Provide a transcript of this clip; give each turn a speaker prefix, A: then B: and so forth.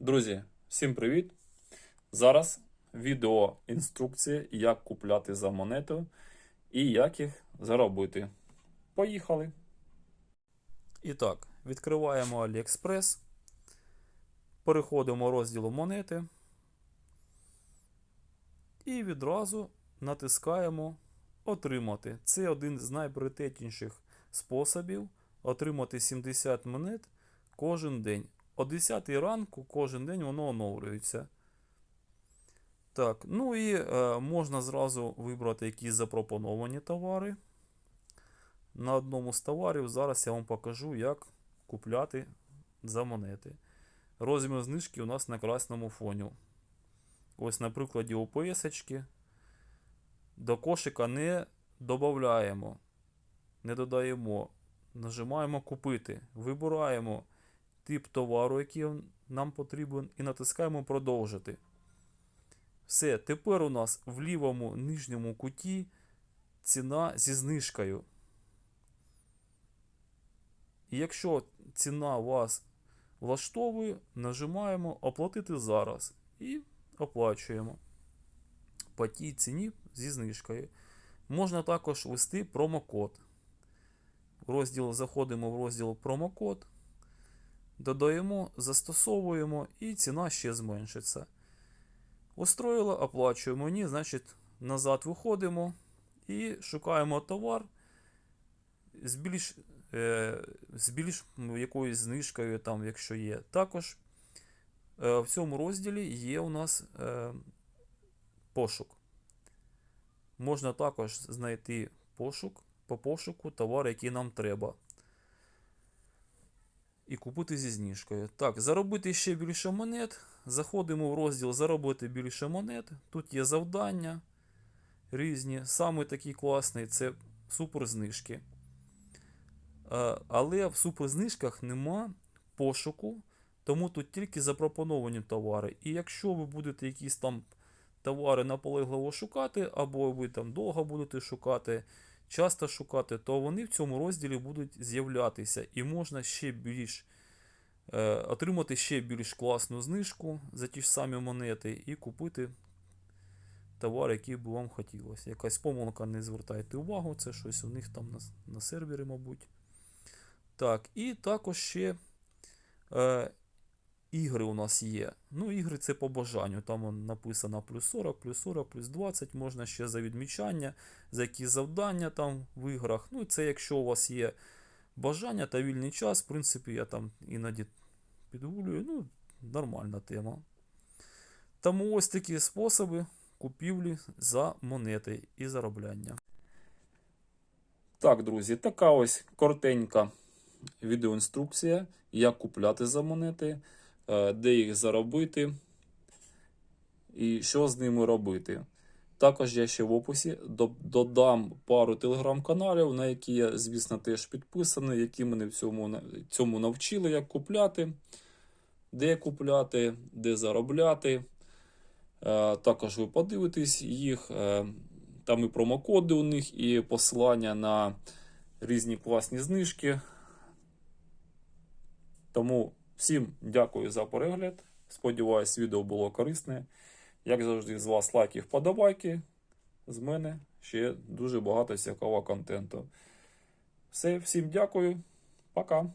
A: Друзі, всім привіт! Зараз відео інструкція, як купляти за монету і як їх заробити. Поїхали! І так, відкриваємо AliExpress, переходимо в розділ монети і відразу натискаємо Отримати. Це один з найпріоритетніших способів отримати 70 монет кожен день. О 10 ранку кожен день воно оновлюється. Так, ну і е, можна зразу вибрати якісь запропоновані товари. На одному з товарів зараз я вам покажу, як купляти за монети. Розмір знижки у нас на красному фоні. Ось на прикладі ОПС. До кошика не додаємо, не додаємо. Нажимаємо купити. Вибираємо тип товару, який нам потрібен, і натискаємо продовжити. Все, тепер у нас в лівому нижньому куті ціна зі знижкою. І якщо ціна вас влаштовує, нажимаємо оплатити зараз і оплачуємо по тій ціні зі знижкою. Можна також ввести промокод. В розділ заходимо в розділ промокод, додаємо, застосовуємо і ціна ще зменшиться. Устроїла, оплачуємо ні, значить назад виходимо і шукаємо товар з більш, е, з більш якоюсь знижкою, там, якщо є. Також е, в цьому розділі є у нас е, пошук. Можна також знайти пошук по пошуку товар, який нам треба. І купити зі знижкою. Так, заробити ще більше монет. Заходимо в розділ Заробити більше монет. Тут є завдання різні. Саме такий класний це суперзнижки. Е, Але в суперзнижках нема пошуку, тому тут тільки запропоновані товари. І якщо ви будете якісь там товари наполегливо шукати, або ви там довго будете шукати, часто шукати, то вони в цьому розділі будуть з'являтися і можна ще більш е, отримати ще більш класну знижку за ті ж самі монети і купити товар, який би вам хотілося. Якась помилка, не звертайте увагу, це щось у них там на, на сервері, мабуть. Так, і також ще. Е, ігри у нас є. Ну, ігри це по бажанню. Там написано плюс 40, плюс 40, плюс 20. Можна ще за відмічання, за які завдання там в іграх. Ну, це якщо у вас є бажання та вільний час, в принципі, я там іноді підгулюю. Ну, нормальна тема. Тому ось такі способи купівлі за монети і заробляння. Так, друзі, така ось коротенька відеоінструкція, як купляти за монети, де їх заробити і що з ними робити. Також я ще в описі додам пару телеграм-каналів, на які я, звісно, теж підписаний, які мене цьому, цьому навчили, як купляти, де купляти, де заробляти. Е, Також ви подивитесь їх. е, Там і промокоди у них, і посилання на різні класні знижки. Тому всім дякую за перегляд. Сподіваюсь, відео було корисне. Як завжди, з вас лайки, вподобайки. З мене ще дуже багато всякого контенту. Все, всім дякую. Пока.